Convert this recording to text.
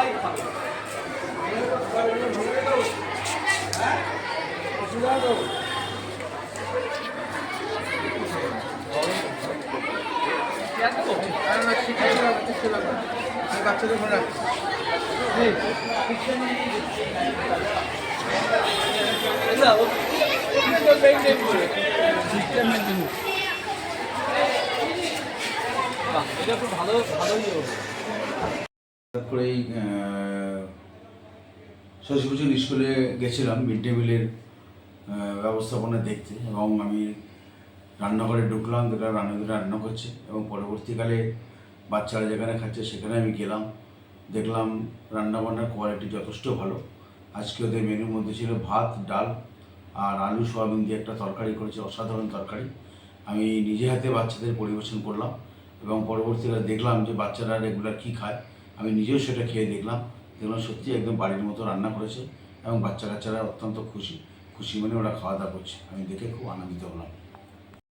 সবাই খাবে বাচ্চাদের মনে রাখছি এটা তো ভালো ভালোই হবে। হঠাৎ করেই শশীভূষণ স্কুলে গেছিলাম মিড ডে মিলের ব্যবস্থাপনা দেখতে এবং আমি রান্নাঘরে ঢুকলাম দেখলাম রান্নাঘরে রান্না করছে এবং পরবর্তীকালে বাচ্চারা যেখানে খাচ্ছে সেখানে আমি গেলাম, দেখলাম রান্নাবান্নার কোয়ালিটি যথেষ্ট ভালো। আজকে ওদের মেনুর মধ্যে ছিল ভাত, ডাল আর আলু, সোয়াবিন দিয়ে একটা তরকারি করেছে, অসাধারণ তরকারি। আমি নিজে হাতে বাচ্চাদের পরিবেশন করলাম এবং পরবর্তীকালে দেখলাম যে বাচ্চারা রেগুলার কী খায়। আমি নিজেও সেটা খেয়ে দেখলাম। দেখলাম সত্যি একদম বাড়ির মতো রান্না করেছে এবং বাচ্চা কাচ্চারা অত্যন্ত খুশি। খুশি মানে ওরা খাওয়া দাওয়া করছে। আমি দেখে খুব আনন্দিত হলাম।